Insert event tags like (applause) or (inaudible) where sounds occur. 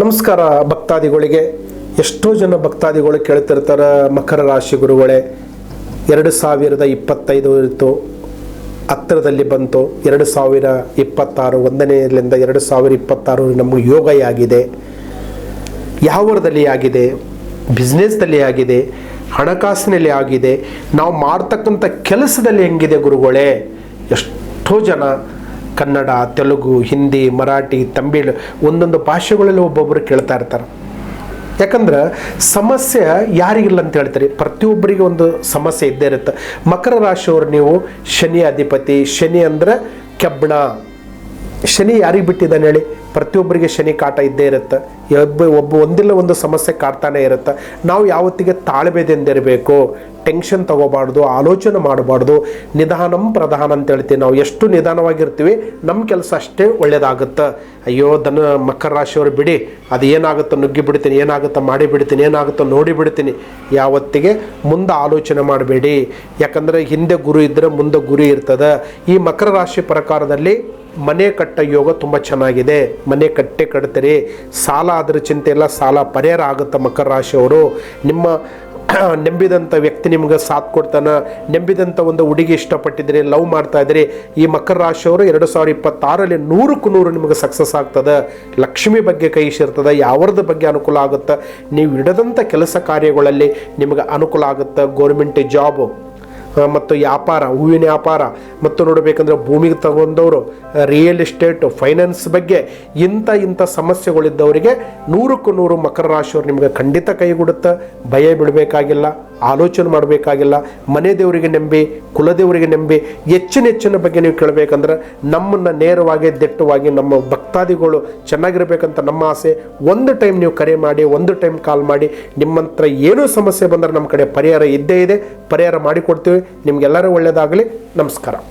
ನಮಸ್ಕಾರ ಭಕ್ತಾದಿಗಳಿಗೆ. ಎಷ್ಟೋ ಜನ ಭಕ್ತಾದಿಗಳು ಕೇಳ್ತಿರ್ತಾರೆ, ಮಕರ ರಾಶಿ ಗುರುಗಳೇ, ಎರಡು ಸಾವಿರದ ಇಪ್ಪತ್ತೈದು ಇತ್ತು, ಹತ್ತಿರದಲ್ಲಿ ಬಂತು, ಎರಡು ಸಾವಿರ ಇಪ್ಪತ್ತಾರು, ಒಂದನೆಯಲ್ಲಿಂದ ಎರಡು ಸಾವಿರ ಇಪ್ಪತ್ತಾರು ನಮಗೆ ಯೋಗ ಆಗಿದೆ. ಯಾವ ವರದಲ್ಲಿ ಆಗಿದೆ? ಬಿಸ್ನೆಸ್ದಲ್ಲಿ ಆಗಿದೆ, ಹಣಕಾಸಿನಲ್ಲಿ ಆಗಿದೆ. ನಾವು ಮಾಡ್ತಕ್ಕಂಥ ಕೆಲಸದಲ್ಲಿ ಹೆಂಗಿದೆ ಗುರುಗಳೇ? ಎಷ್ಟೋ ಜನ ಕನ್ನಡ, ತೆಲುಗು, ಹಿಂದಿ, ಮರಾಠಿ, ತಮಿಳ್ ಒಂದೊಂದು ಭಾಷೆಗಳಲ್ಲಿ ಒಬ್ಬೊಬ್ಬರು ಕೇಳ್ತಾ ಇರ್ತಾರೆ. ಯಾಕಂದ್ರೆ ಸಮಸ್ಯೆ ಯಾರಿಗಿಲ್ಲ ಅಂತ ಹೇಳ್ತಾರೆ? ಪ್ರತಿಯೊಬ್ಬರಿಗೆ ಒಂದು ಸಮಸ್ಯೆ ಇದ್ದೇ ಇರುತ್ತೆ. ಮಕರ ರಾಶಿಯವರು ನೀವು ಶನಿ ಅಧಿಪತಿ, ಶನಿ ಅಂದ್ರೆ ಕೆಬ್ಬಣ ಶನಿ ಯಾರಿಗೆ ಬಿಟ್ಟಿದ್ದಾನೆ ಹೇಳಿ? ಪ್ರತಿಯೊಬ್ಬರಿಗೆ ಶನಿ ಕಾಟ ಇದ್ದೇ ಇರುತ್ತೆ. ಒಬ್ಬ ಒಬ್ಬ ಒಂದಿಲ್ಲ ಒಂದು ಸಮಸ್ಯೆ ಕಾಡ್ತಾನೆ ಇರುತ್ತೆ. ನಾವು ಯಾವತ್ತಿಗೆ ತಾಳ್ಬೇದೆಂದಿರಬೇಕು ಟೆನ್ಷನ್ ತಗೋಬಾರ್ದು, ಆಲೋಚನೆ ಮಾಡಬಾರ್ದು, ನಿಧಾನಂ ಪ್ರಧಾನ ಅಂತ ಹೇಳ್ತೀವಿ ನಾವು. ಎಷ್ಟು ನಿಧಾನವಾಗಿರ್ತೀವಿ ನಮ್ಮ ಕೆಲಸ ಅಷ್ಟೇ ಒಳ್ಳೇದಾಗುತ್ತೆ. ಅಯ್ಯೋ ದನ ಮಕರ ರಾಶಿಯವರು ಬಿಡಿ, ಅದು ಏನಾಗುತ್ತೋ ನುಗ್ಗಿ ಬಿಡ್ತೀನಿ, ಏನಾಗುತ್ತೋ ಮಾಡಿ ಬಿಡ್ತೀನಿ, ಏನಾಗುತ್ತೋ ನೋಡಿ ಬಿಡ್ತೀನಿ. ಯಾವತ್ತಿಗೆ ಮುಂದೆ ಆಲೋಚನೆ ಮಾಡಬೇಡಿ. ಯಾಕಂದರೆ ಹಿಂದೆ ಗುರು ಇದ್ದರೆ ಮುಂದೆ ಗುರಿ ಇರ್ತದೆ. ಈ ಮಕರ ರಾಶಿ ಪ್ರಕಾರದಲ್ಲಿ ಮನೆ ಕಟ್ಟ ಯೋಗ ತುಂಬ ಚೆನ್ನಾಗಿದೆ. ಮನೆ ಕಟ್ಟೆ ಕಟ್ತೀರಿ, ಸಾಲ ಅದರ ಚಿಂತೆ ಎಲ್ಲ ಸಾಲ ಪರಿಹಾರ ಆಗುತ್ತೆ ಮಕರ ರಾಶಿಯವರು. ನಿಮ್ಮ (clears throat) ನಂಬಿದಂಥ ವ್ಯಕ್ತಿ ನಿಮ್ಗೆ ಸಾಥ್ ಕೊಡ್ತಾನೆ. ನಂಬಿದಂಥ ಒಂದು ಹುಡುಗಿ ಇಷ್ಟಪಟ್ಟಿದ್ದೀರಿ ಲವ್ ಮಾಡ್ತಾ ಇದ್ದೀರಿ ಈ ಮಕರ ರಾಶಿಯವರು ಎರಡು ಸಾವಿರ ಇಪ್ಪತ್ತಾರಲ್ಲಿ ನೂರಕ್ಕೂ ನೂರು ನಿಮಗೆ ಸಕ್ಸಸ್ ಆಗ್ತದೆ. ಲಕ್ಷ್ಮಿ ಬಗ್ಗೆ ಕೈ ಸೇರ್ತದೆ, ಯಾವ್ರದ ಬಗ್ಗೆ ಅನುಕೂಲ ಆಗುತ್ತೆ? ನೀವು ಇಡದಂಥ ಕೆಲಸ ಕಾರ್ಯಗಳಲ್ಲಿ ನಿಮಗೆ ಅನುಕೂಲ ಆಗುತ್ತೆ. ಗೌರ್ಮೆಂಟ್ ಜಾಬು ಮತ್ತು ವ್ಯಾಪಾರ, ಹೂವಿನ ವ್ಯಾಪಾರ ಮತ್ತು ನೋಡಬೇಕಂದ್ರೆ ಭೂಮಿಗೆ ತಗೊಂಡವರು ರಿಯಲ್ ಎಸ್ಟೇಟ್ ಫೈನಾನ್ಸ್ ಬಗ್ಗೆ ಇಂಥ ಇಂಥ ಸಮಸ್ಯೆಗಳಿದ್ದವರಿಗೆ ನೂರಕ್ಕೂ ನೂರು ಮಕರ ರಾಶಿಯವರು ನಿಮಗೆ ಖಂಡಿತ ಕೈಗೂಡುತ್ತೆ ಭಯ ಬಿಡಬೇಕಾಗಿಲ್ಲ ಆಲೋಚನೆ ಮಾಡಬೇಕಾಗಿಲ್ಲ, ಮನೆ ದೇವರಿಗೆ ನಂಬಿ ಕುಲದೇವರಿಗೆ ನಂಬಿ, ಹೆಚ್ಚಿನ ಹೆಚ್ಚಿನ ಬಗ್ಗೆ ನೀವು ಕೇಳಬೇಕಂದ್ರೆ ನಮ್ಮನ್ನು ನೇರವಾಗಿ, ದಿಟ್ಟವಾಗಿ, ನಮ್ಮ ಭಕ್ತಾದಿಗಳು ಚೆನ್ನಾಗಿರಬೇಕಂತ ನಮ್ಮ ಆಸೆ. ಒಂದು ಟೈಮ್ ನೀವು ಕರೆ ಮಾಡಿ, ಒಂದು ಟೈಮ್ ಕಾಲ್ ಮಾಡಿ ನಿಮ್ಮ ಹತ್ರ ಏನೂ ಸಮಸ್ಯೆ ಬಂದರೆ ನಮ್ಮ ಕಡೆ ಪರಿಹಾರ ಇದ್ದೇ ಇದೆ. ಪರಿಹಾರ ಮಾಡಿಕೊಡ್ತೀವಿ. ನಿಮಗೆಲ್ಲರೂ ಒಳ್ಳೆಯದಾಗಲಿ ನಮಸ್ಕಾರ.